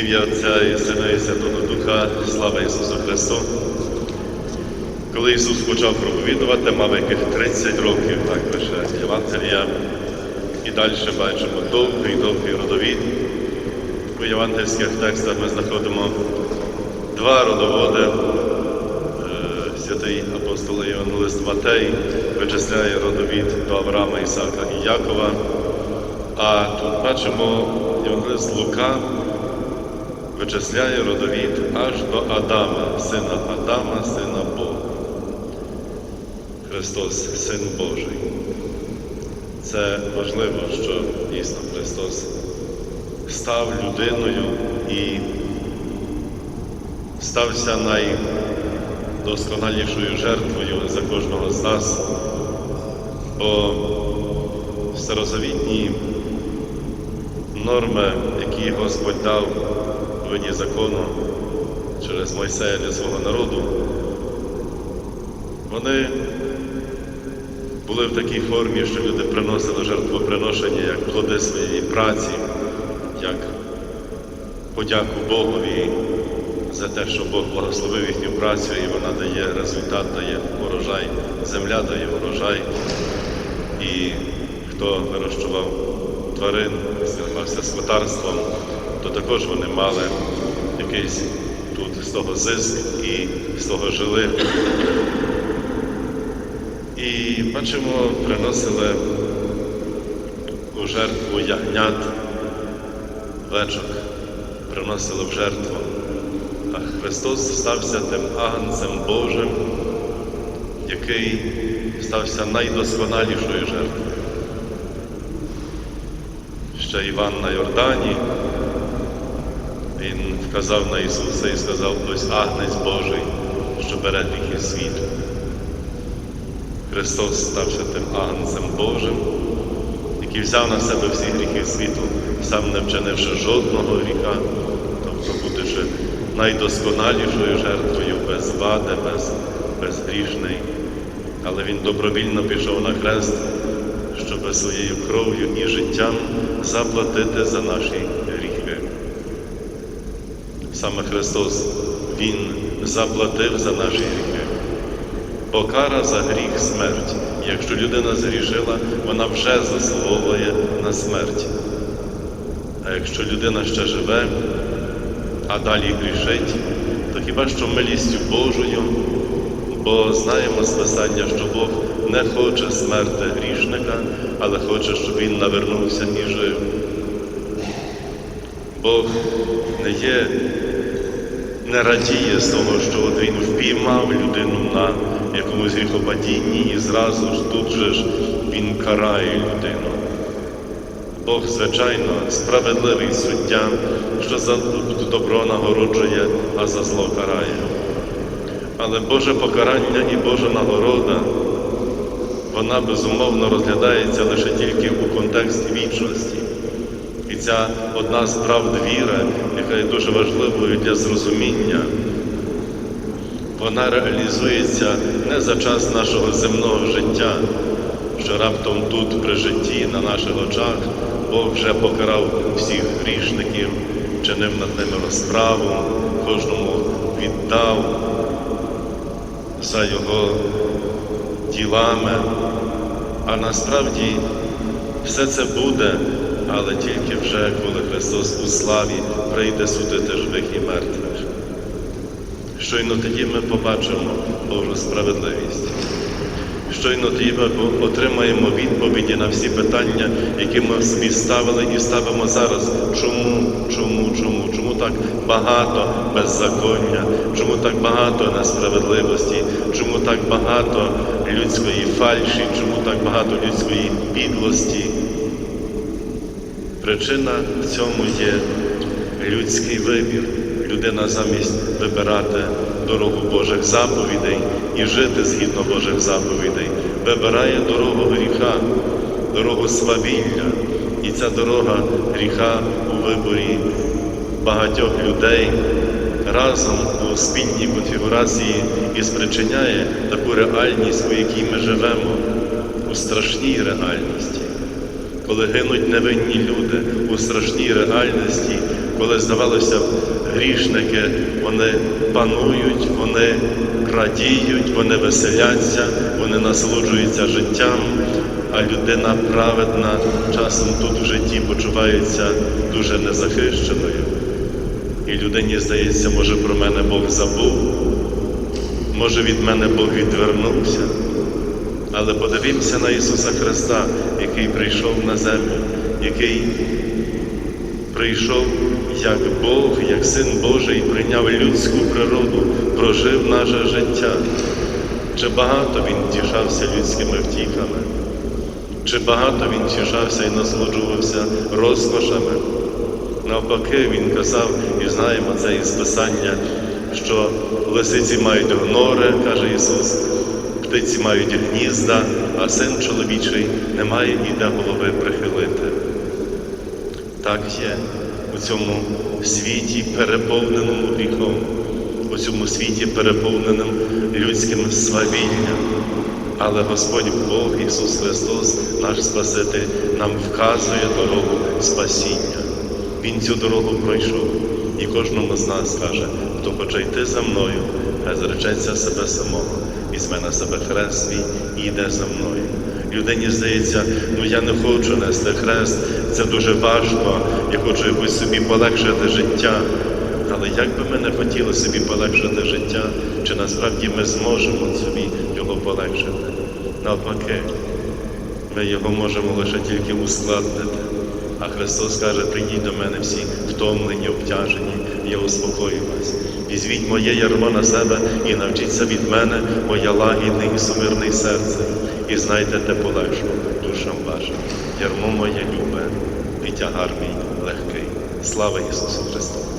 Ім'я Отця і Сина і Святого Духа, слава Ісусу Христу. Коли Ісус почав проповідувати, мав яких 30 років, так пише Євангелія. І далі бачимо довгий-довгий родовід. У євангельських текстах ми знаходимо два родоводи. Е, Святий апостол Євангелист Матей вичисляє родовід до Авраама, Ісака і Якова. А тут бачимо Євангелист Лука вичисляє родовід аж до Адама, сина Адама, сина Бога. Христос, Син Божий. Це важливо, що дійсно Христос став людиною і стався найдосконалішою жертвою за кожного з нас, бо старозавітні норми, які Господь дав у закону через Мойсея для свого народу, вони були в такій формі, що люди приносили жертвоприношення як плоди своєї праці, як подяку Богові за те, що Бог благословив їхню працю і вона дає результат, дає урожай, земля дає урожай. І хто вирощував тварин, займався скотарством, то також вони мали якийсь тут з того зиск і з того жили. І бачимо, приносили у жертву ягнят, вечок, приносили в жертву. А Христос стався тим агнцем Божим, який стався найдосконалішою жертвою. Ще Іван на Йордані, він вказав на Ісуса і сказав, ось агнець Божий, що бере гріхи світу. Христос стався тим агнцем Божим, який взяв на себе всі гріхи світу, сам не вчинивши жодного гріха, тобто будучи найдосконалішою жертвою без вади, без, безгрішний. Але Він добровільно пішов на хрест, щоб своєю кров'ю і життям заплатити за наші. Саме Христос, Він заплатив за наші гріхи. Бо кара за гріх смерть. Якщо людина згрішила, вона вже заслуговує на смерть. А якщо людина ще живе, а далі грішить, то хіба що милістю Божою, бо знаємо з Писання, що Бог не хоче смерти грішника, але хоче, щоб він навернувся і жив. Бог не є, не радіє з того, що він впіймав людину на якомусь гріхопадінні і зразу ж тут же ж він карає людину. Бог, звичайно, справедливий суддя, що за добро нагороджує, а за зло карає. Але Боже покарання і Божа нагорода, вона безумовно розглядається лише тільки у контексті вічності. І ця одна з правд віри, яка є дуже важливою для зрозуміння, вона реалізується не за час нашого земного життя, що раптом тут при житті на наших очах Бог вже покарав всіх грішників, чинив над ними розправу, кожному віддав за його ділами. А насправді все це буде, але тільки вже, коли Христос у славі прийде судити живих і мертвих. Щойно тоді ми побачимо Божу справедливість. Щойно тоді ми отримаємо відповіді на всі питання, які ми собі ставили і ставимо зараз. Чому, чому, чому, чому так багато беззаконня, чому так багато несправедливості, чому так багато людської фальші, чому так багато людської підлості? Причина в цьому є людський вибір. Людина замість вибирати дорогу Божих заповідей і жити згідно Божих заповідей, вибирає дорогу гріха, дорогу свавілля. І ця дорога гріха у виборі багатьох людей разом у спільній конфігурації і спричиняє таку реальність, у якій ми живемо, у страшній реальності. Коли гинуть невинні люди у страшній реальності, коли здавалося грішники вони панують, вони радіють, вони веселяться, вони насолоджуються життям, а людина праведна часом тут в житті почувається дуже незахищеною. І людині здається, може про мене Бог забув, може від мене Бог відвернувся. Але подивімося на Ісуса Христа, який прийшов на землю, який прийшов як Бог, як Син Божий, прийняв людську природу, прожив наше життя. Чи багато Він тішався людськими втіхами? Чи багато він тішався і насолоджувався розкошами? Навпаки, він казав, і знаємо це із Писання, що лисиці мають гнори, каже Ісус, птиці мають гнізда, а син чоловічий не має ніде голови прихилити. Так є у цьому світі, переповненому гріхом, у цьому світі, переповненим людським свавінням. Але Господь Бог Ісус Христос, наш Спаситель, нам вказує дорогу спасіння. Він цю дорогу пройшов і кожному з нас каже, хто хоче йти за мною, хай зречеться себе самого, візьме на себе хрест свій і йде за мною. Людині здається, ну я не хочу нести хрест, це дуже важко, я хочу якось собі полегшити життя. Але як би ми не хотіли собі полегшити життя, чи насправді ми зможемо собі його полегшити? Навпаки, ми його можемо лише тільки ускладнити. А Христос каже, прийдіть до мене всі втомлені, обтяжені, я успокою вас. Візьміть моє ярмо на себе і навчіться від мене, моя лагідне і сумирне серце, і знайдете полегшу душам вашим. Ярмо моє любе, і тягар мій легкий. Слава Ісусу Христу!